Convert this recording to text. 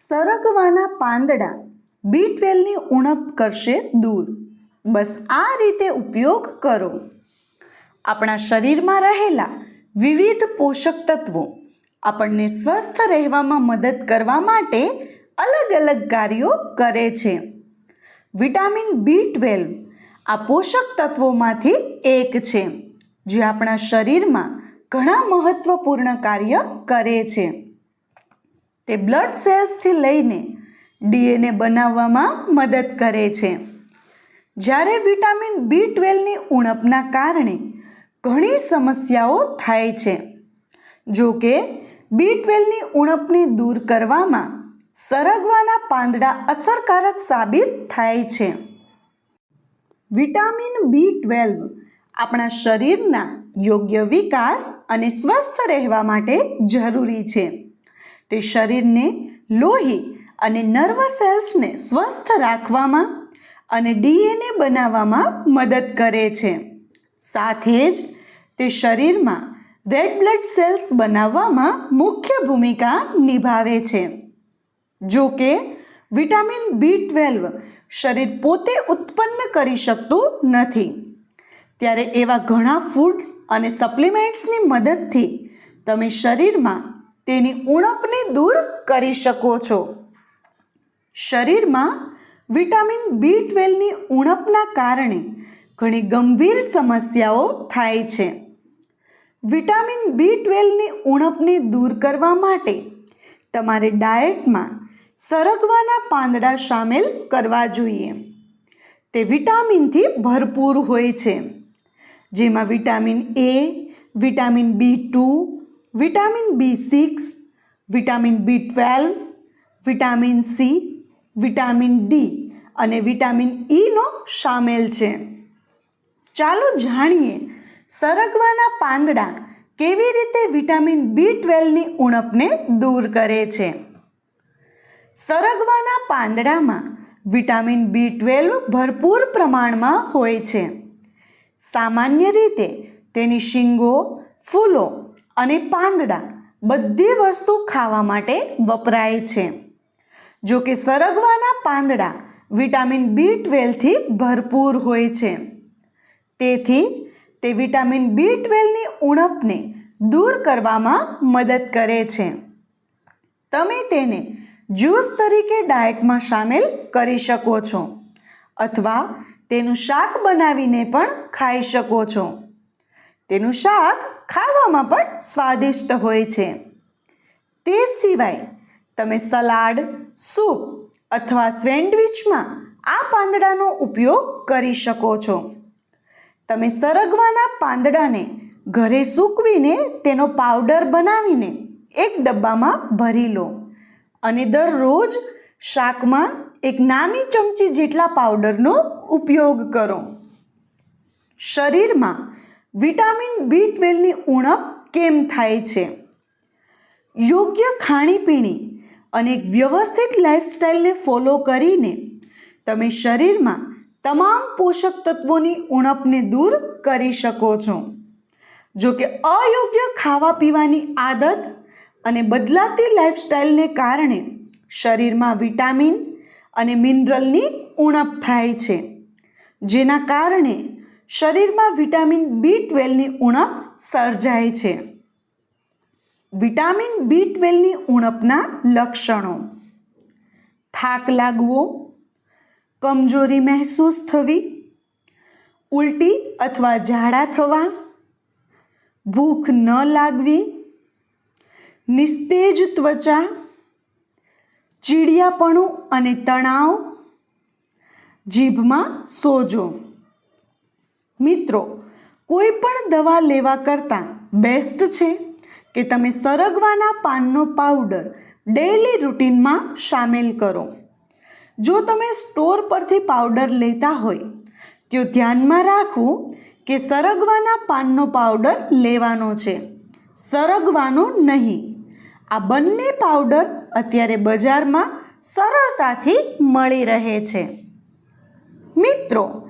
સરગવાના પાંદડા બી ટ્વેલ્વની ઉણપ કરશે દૂર. બસ આ રીતે ઉપયોગ કરો. આપણા શરીરમાં રહેલા વિવિધ પોષક તત્વો આપણને સ્વસ્થ રહેવામાં મદદ કરવા માટે અલગ અલગ કાર્યો કરે છે. વિટામિન બી ટ્વેલ્વ આ પોષક તત્વોમાંથી એક છે, જે આપણા શરીરમાં ઘણા મહત્વપૂર્ણ કાર્ય કરે છે. તે બ્લડ સેલ્સથી લઈને ડીએનએ બનાવવામાં મદદ કરે છે. જ્યારે વિટામિન બી ટ્વેલ્વની ઉણપના કારણે ઘણી સમસ્યાઓ થાય છે. જો કે બી ટ્વેલ્વની ઉણપને દૂર કરવામાં સરગવાના પાંદડા અસરકારક સાબિત થાય છે. વિટામિન બી ટ્વેલ્વ આપણા શરીરના યોગ્ય વિકાસ અને સ્વસ્થ રહેવા માટે જરૂરી છે. તે શરીરને લોહી અને નર્વ સેલ્સને સ્વસ્થ રાખવામાં અને ડીએનએ બનાવવામાં મદદ કરે છે. સાથે જ તે શરીરમાં રેડ બ્લડ સેલ્સ બનાવવામાં મુખ્ય ભૂમિકા નિભાવે છે. જો કે, વિટામિન બી ટ્વેલ્વ શરીર પોતે ઉત્પન્ન કરી શકતું નથી. ત્યારે એવા ઘણા ફૂડ્સ અને સપ્લિમેન્ટ્સની મદદથી તમે શરીરમાં તેની ઉણપને દૂર કરી શકો છો. શરીરમાં વિટામિન બી ટ્વેલ્વની ઉણપના કારણે ઘણી ગંભીર સમસ્યાઓ થાય છે. વિટામિન બી ટ્વેલ્વની ઉણપને દૂર કરવા માટે તમારે ડાયટમાં સરગવાના પાંદડા સામેલ કરવા જોઈએ. તે વિટામિનથી ભરપૂર હોય છે. જેમાં vitamin A, vitamin B two vitamin B six vitamin B twelve vitamin C vitamin D અને વિટામિન ઈનો સામેલ છે. ચાલો જાણીએ સરગવાના પાંદડા કેવી રીતે વિટામિન બી ટ્વેલ્વની ઉણપને દૂર કરે છે. સરગવાના પાંદડામાં વિટામિન બી ટ્વેલ્વ ભરપૂર પ્રમાણમાં હોય છે. સામાન્ય રીતે તેની શીંગો, ફૂલો અને પાંદડા બધી વસ્તુ ખાવા માટે વપરાય છે. જો કે સરગવાના પાંદડા વિટામિન બી ટ્વેલ્વથી ભરપૂર હોય છે. તેથી તે વિટામિન બી ટ્વેલ્વની ઉણપને દૂર કરવામાં મદદ કરે છે. તમે તેને જ્યુસ તરીકે ડાયટમાં સામેલ કરી શકો છો અથવા તેનું શાક બનાવીને પણ ખાઈ શકો છો. તેનું શાક ખાવામાં પણ સ્વાદિષ્ટ હોય છે. તે સિવાય તમે સલાડ, સૂપ અથવા સેન્ડવિચમાં આ પાંદડાનો ઉપયોગ કરી શકો છો. તમે સરગવાના પાંદડાને ઘરે સૂકવીને તેનો પાવડર બનાવીને એક ડબ્બામાં ભરી લો અને દરરોજ શાકમાં એક નાની ચમચી જેટલા પાવડરનો ઉપયોગ કરો. શરીરમાં વિટામિન બી ટ્વેલ્વની ઉણપ કેમ થાય છે? યોગ્ય ખાણીપીણી અને વ્યવસ્થિત લાઈફસ્ટાઈલને ફોલો કરીને તમે શરીરમાં તમામ પોષક તત્વોની ઉણપને દૂર કરી શકો છો. જો કે અયોગ્ય ખાવા પીવાની આદત અને બદલાતી લાઈફસ્ટાઈલને કારણે શરીરમાં વિટામિન અને મિનરલની ઉણપ થાય છે, જેના કારણે શરીરમાં વિટામિન બી ટ્વેલ્વની ઉણપ સર્જાય છે. વિટામિન બી ટ્વેલ્વની ઉણપના લક્ષણો. થાક લાગવો, કમજોરી મહેસૂસ થવી, ઉલટી અથવા ઝાડા થવા, ભૂખ ન લાગવી, નિસ્તેજ ત્વચા, ચીડિયાપણું અને તણાવ, જીભમાં સોજો. મિત્રો, કોઈ પણ દવા લેવા કરતાં બેસ્ટ છે કે તમે સરગવાના પાનનો પાવડર ડેઈલી રૂટીનમાં સામેલ કરો. જો તમે સ્ટોર પરથી પાવડર લેતા હોય, તો ધ્યાનમાં રાખવું કે સરગવાના પાનનો પાવડર લેવાનો છે. સરગવાનો નહીં, આ બંને પાવડર અત્યારે બજારમાં સરળતાથી મળી રહે છે. મિત્રો